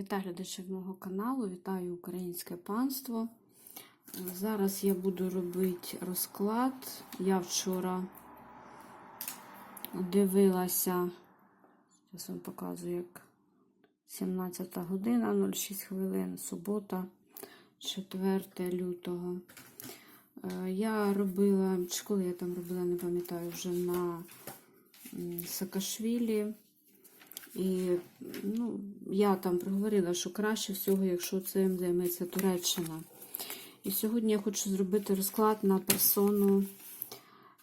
Вітаю глядачів мого каналу, вітаю українське панство. Зараз я буду робити розклад. Я вчора дивилася, зараз вам показую, як 17 година, 06 хвилин, субота, 4 лютого. Е, Я робила, чи коли я там робила, не пам'ятаю, вже на м, Саакашвілі. І ну, я там проговорила, що краще всього, якщо цим займеться Туреччина. І сьогодні я хочу зробити розклад на персону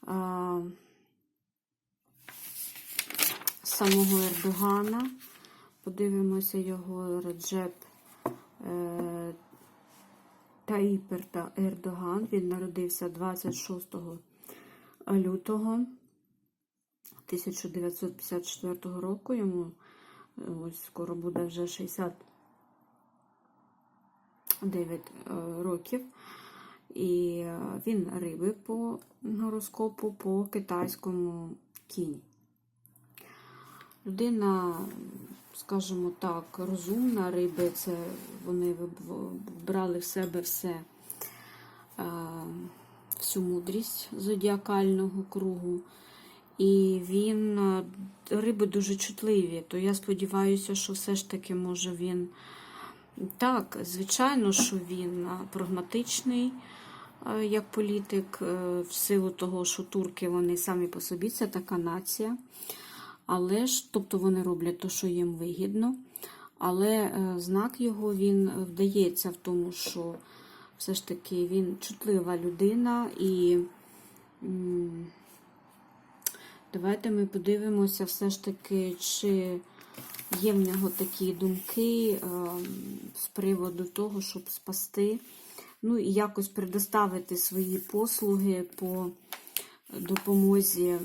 а, самого Ердогана. Подивимося його Реджеп е, Таїп Ерда- Ердоган. Він народився 26 лютого 1954 року. Йому е, ось скоро буде вже 69 е, років. І е, він риби по гороскопу по китайському кінь. Людина, скажімо так, розумна риби, це вони вбрали в себе все, всю мудрість зодіакального кругу. І він е, риби дуже чутливі, то я сподіваюся, що все ж таки може він. Так, звичайно, що він е, прагматичний е, як політик, в силу того, що турки вони самі по собі, це така нація. Але ж, тобто вони роблять те, що їм вигідно. Але знак його він вдається в тому, що все ж таки він чутлива людина і. Давайте ми подивимося все ж таки, чи є в нього такі думки е, з приводу того, щоб спасти, ну і якось предоставити свої послуги по допомозі е,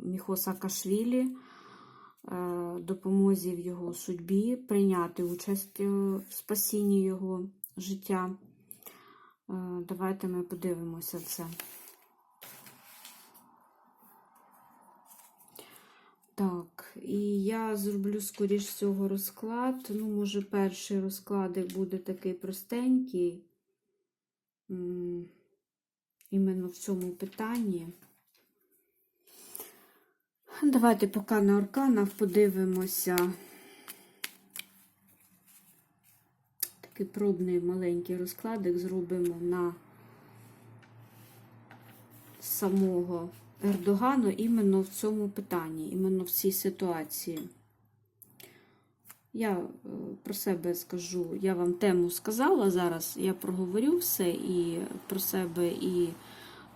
Міхо Саакашвілі, е, допомозі в його судьбі, прийняти участь е, в спасінні його життя. Давайте ми подивимося це. Так, і я зроблю, скоріш всього, розклад. Ну, може, перший розкладик буде такий простенький. Іменно в цьому питанні. Давайте поки на арканах подивимося. Такий пробний маленький розкладик зробимо на самого Ердогану іменно в цьому питанні, іменно в цій ситуації. Я е, про себе скажу, я вам тему сказала зараз, я проговорю все і про себе і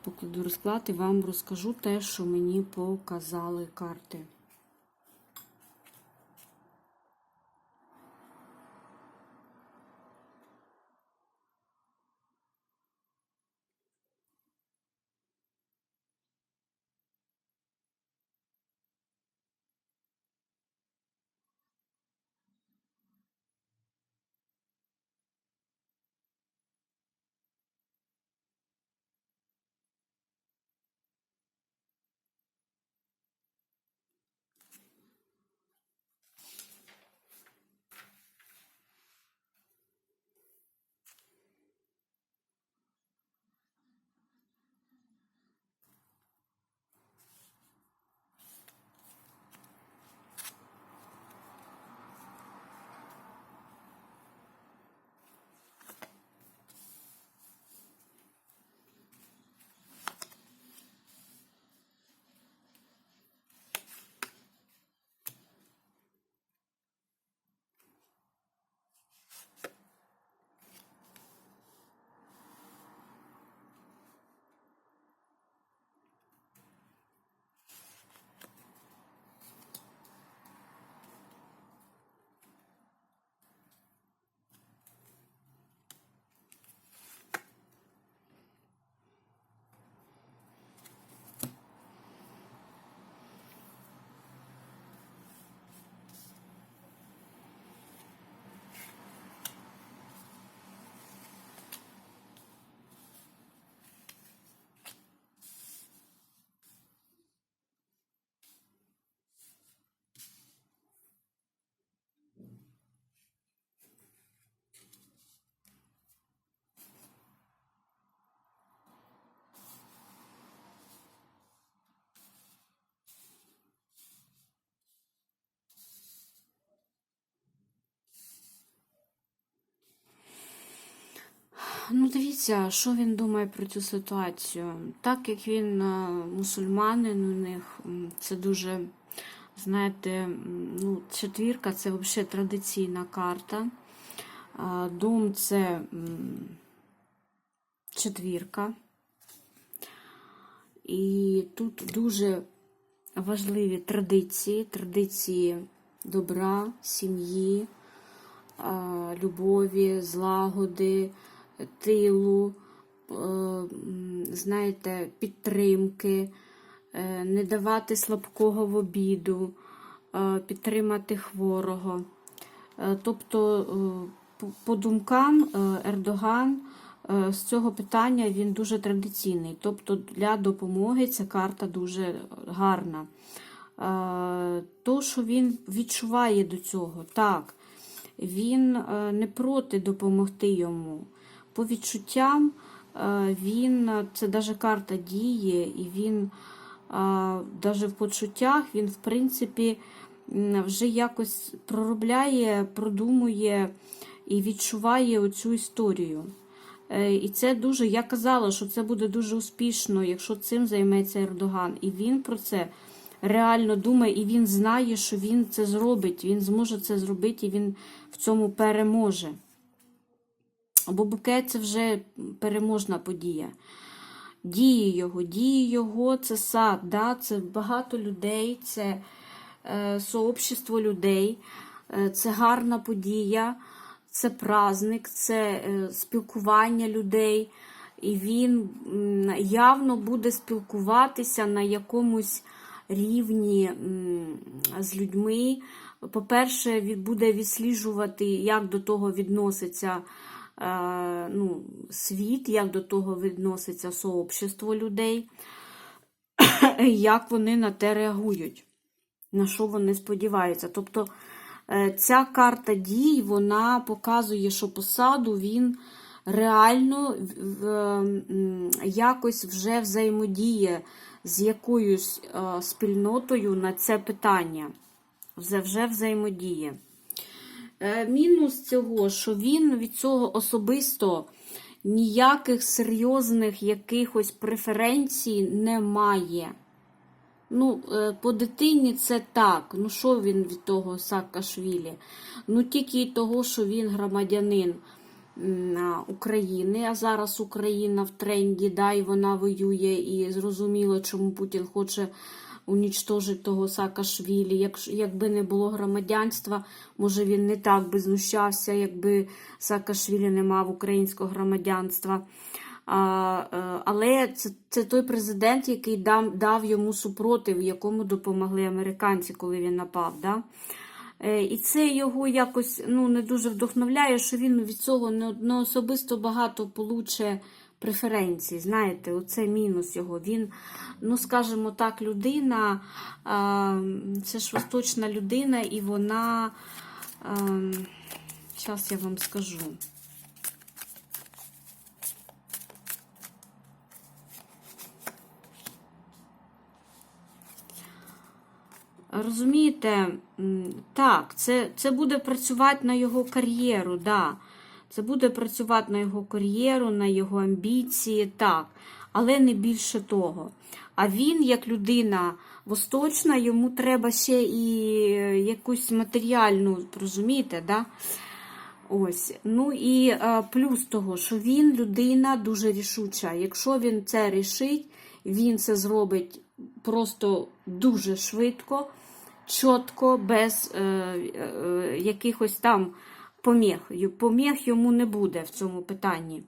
покладу розклад, і вам розкажу те, що мені показали карти. Ну, дивіться, що він думає про цю ситуацію. Так як він е, мусульманин, у них це дуже, знаєте, ну, четвірка це взагалі традиційна карта. А, Дом це четвірка. І тут дуже важливі традиції, традиції добра, сім'ї, любові, злагоди, тилу, е, знаєте, підтримки, е, не давати слабкого в обіду, е, підтримати хворого. Тобто, по- думкам Ердоган з цього питання він дуже традиційний. Тобто для допомоги ця карта дуже гарна. То, що він відчуває до цього, так, він не проти допомогти йому. По відчуттям е, він, е, це навіть карта діє, і він навіть в почуттях він, в принципі, вже якось проробляє, продумує і відчуває оцю історію. Е, І це дуже, я казала, що це буде дуже успішно, якщо цим займеться Ердоган. І він про це реально думає, і він знає, що він це зробить, він зможе це зробити, і він в цьому переможе. Бо букет це вже переможна подія. Дії його, дії його це сад, да? це багато людей, це е, сообщество людей, е, це гарна подія, це праздник, це е, спілкування людей. І він явно буде спілкуватися на якомусь рівні з людьми. По-перше, він буде відсліджувати, як до того відноситься ну, світ, як до того відноситься сообщество людей, як вони на те реагують, на що вони сподіваються. Тобто е, ця карта дій вона показує, що посаду він реально якось вже взаємодіє з якоюсь е, спільнотою на це питання. Вже, вже взаємодіє. Е, Мінус цього, що він від цього особисто ніяких серйозних якихось преференцій не має. Ну, е, по дитині це так. Ну, що він від того Саакашвілі? Ну, тільки й того, що він громадянин України, а зараз Україна в тренді, да, і вона воює, і зрозуміло, чому Путін хоче унічтожити того Саакашвілі. Якщо, якби не було громадянства, може він не так би знущався, якби Саакашвілі не мав українського громадянства. А, е, але це, це той президент, який дав, дав йому супротив, якому допомогли американці, коли він напав. Да? Е, І це його якось ну, не дуже вдохновляє, що він від цього не, не особисто багато получе преференцій. Знаєте, оце мінус його. Він, ну скажімо так, людина, це ж восточна людина, і вона. Зараз я вам скажу. Розумієте, так, це, це буде працювати на його кар'єру, да. Це буде працювати на його кар'єру, на його амбіції, так, але не більше того. А він, як людина восточна, йому треба ще і е, якусь матеріальну, розумієте, да? Ось. Ну і е, плюс того, що він людина дуже рішуча. Якщо він це рішить, він це зробить просто дуже швидко, чітко, без е, е, якихось там поміг. Поміг йому не буде в цьому питанні.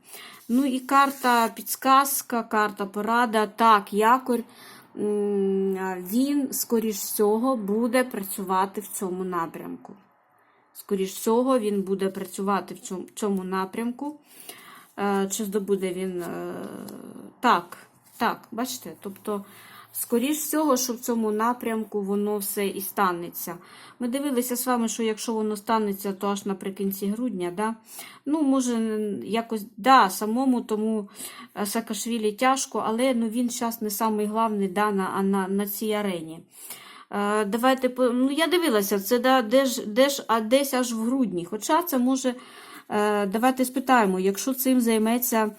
Ну і карта підсказка, карта порада. Так, якорь. Він, скоріш всього, буде працювати в цьому напрямку. Скоріш всього, він буде працювати в цьому, цьому напрямку. Е, Чи здобуде він. е, Так, так, бачите? Тобто, скоріш всього, що в цьому напрямку воно все і станеться. Ми дивилися з вами, що якщо воно станеться, то аж наприкінці грудня. Да? Ну, може, якось, да, самому тому е, Саакашвілі тяжко, але ну, він зараз не самий главний да, на, на, на цій арені. Е, Давайте ну я дивилася, це да, де ж, а десь аж в грудні. Хоча це може Е, Давайте спитаємо, якщо цим займеться.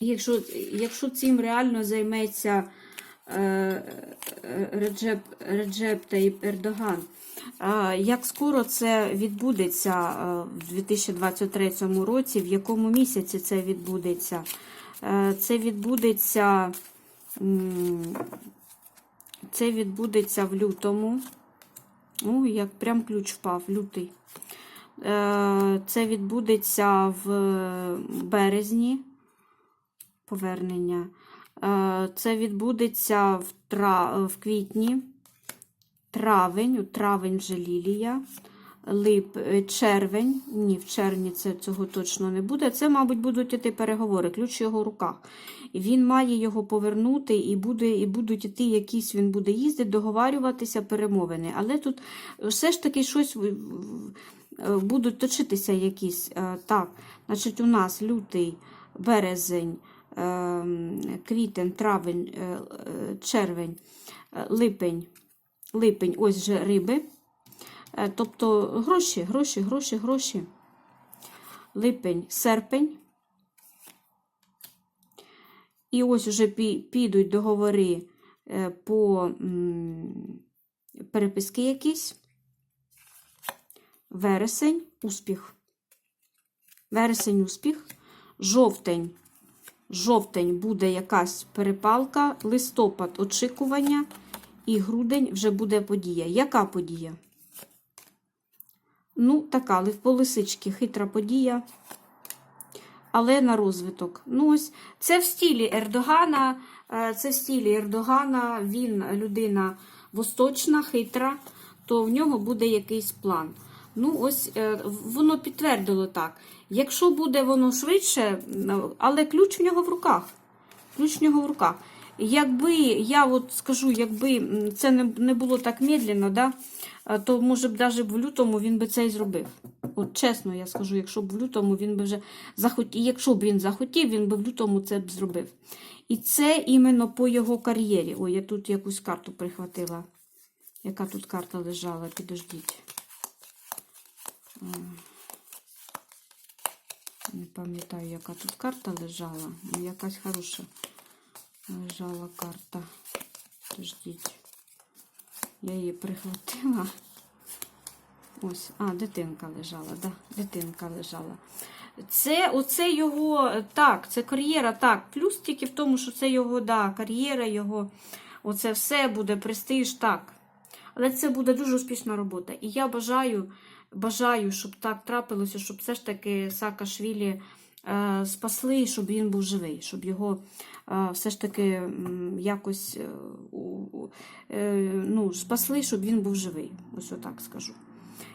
Якщо, якщо цим реально займеться е, е, Реджеп, Реджеп Таїп Ердоган, е, як скоро це відбудеться е, в 2023 році, в якому місяці це відбудеться? Е, Це відбудеться, це відбудеться в лютому. О, як прям ключ впав, лютий. Е, Це відбудеться в березні повернення. Е, Це відбудеться в, тра... в квітні, травень, у травень вже лілія, лип... е, червень. Ні, в червні це цього точно не буде. Це, мабуть, будуть іти переговори, ключ в його руках. Він має його повернути, і буде, і будуть іти якісь, він буде їздити, договарюватися, перемовини. Але тут все ж таки щось будуть точитися якісь. Е, Так, значить, у нас лютий, березень, квітень, травень, е, е, червень, е, липень, липень, ось же риби. Тобто гроші, гроші, гроші, гроші. Липень, серпень. І ось вже підуть договори по переписки якісь. Вересень, успіх. Вересень, успіх. Жовтень. Жовтень буде якась перепалка, листопад очікування, і грудень вже буде подія. Яка подія? Ну, така, лисички, хитра подія, але на розвиток. Ну, ось, це в стілі Ердогана, е, це в стілі Ердогана, він людина восточна, хитра, то в нього буде якийсь план. Ну, ось е, воно підтвердило так. Якщо буде воно швидше, але ключ в нього в руках. Ключ в нього в руках. Якби, я от скажу, якби це не, було так медленно, да, то може б навіть в лютому він би це і зробив. От чесно я скажу, якщо б в лютому він би вже захотів, якщо б він захотів, він би в лютому це б зробив. І це іменно по його кар'єрі. Ой, я тут якусь карту прихватила. Яка тут карта лежала? Підождіть. Не пам'ятаю, яка тут карта лежала. Ну, якась хороша лежала карта. Подождіть. Я її прихватила. Ось, а, дитинка лежала, да, дитинка лежала. Це оце його, так, це кар'єра, так. Плюс тільки в тому, що це його, да, кар'єра, його, оце все буде престиж, так. Але це буде дуже успішна робота. І я бажаю, бажаю, щоб так трапилося, щоб все ж таки Саакашвілі е, спасли, щоб він був живий, щоб його е, все ж таки якось е, ну, спасли, щоб він був живий. Ось отак скажу.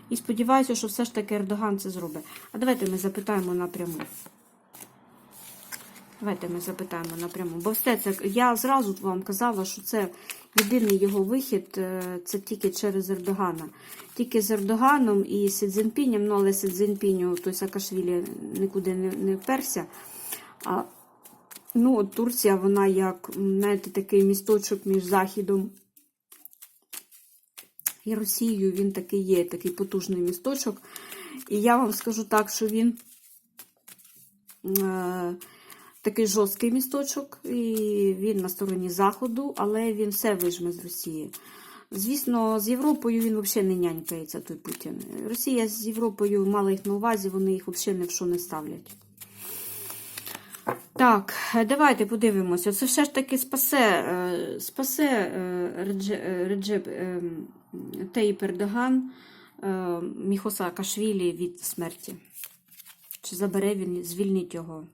І сподіваюся, що все ж таки Ердоган це зробить. А давайте ми запитаємо напряму. Давайте ми запитаємо напряму. Бо все це я зразу вам казала, що це єдиний його вихід е, це тільки через Ердогана. Тільки з Ердоганом і Сі Цзіньпінем, ну але Сі Цзіньпіню, той Саакашвілі нікуди не, не вперся. А, ну, от Турція, вона як, знаєте, такий місточок між Західом і Росією, він такий є, такий потужний місточок. І я вам скажу так, що він. Е, такий жорсткий місточок, і він на стороні Заходу, але він все вижме з Росії. Звісно, з Європою він взагалі не нянькається, той Путін. Росія з Європою мала їх на увазі, вони їх взагалі ні в що не ставлять. Так, давайте подивимося. Це все ж таки спасе, е, спасе е, Редже- Реджеп е, Таїп Ердоган Міхоса Кашвілі від смерті. Чи забере він, звільнить його?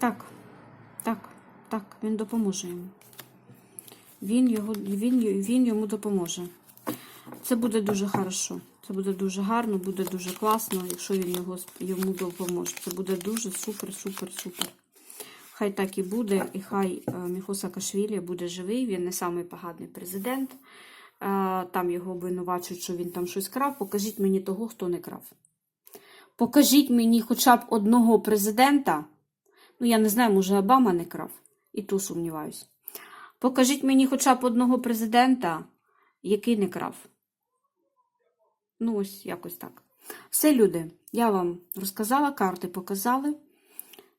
Так, так, так, він допоможе йому. Він, його, він, він йому допоможе. Це буде дуже хорошо. Це буде дуже гарно, буде дуже класно, якщо він його, йому допоможе. Це буде дуже супер, супер, супер. Хай так і буде, і хай е, Міхо Саакашвілі буде живий, він не самий поганий президент. Е, Там його обвинувачують, що він там щось крав. Покажіть мені того, хто не крав. Покажіть мені хоча б одного президента. Ну, я не знаю, може, Обама не крав. І то сумніваюсь. Покажіть мені хоча б одного президента, який не крав. Ну, ось якось так. Все, люди, я вам розказала, карти показали.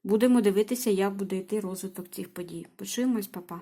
Будемо дивитися, як буде йти розвиток цих подій. Почуємось, папа.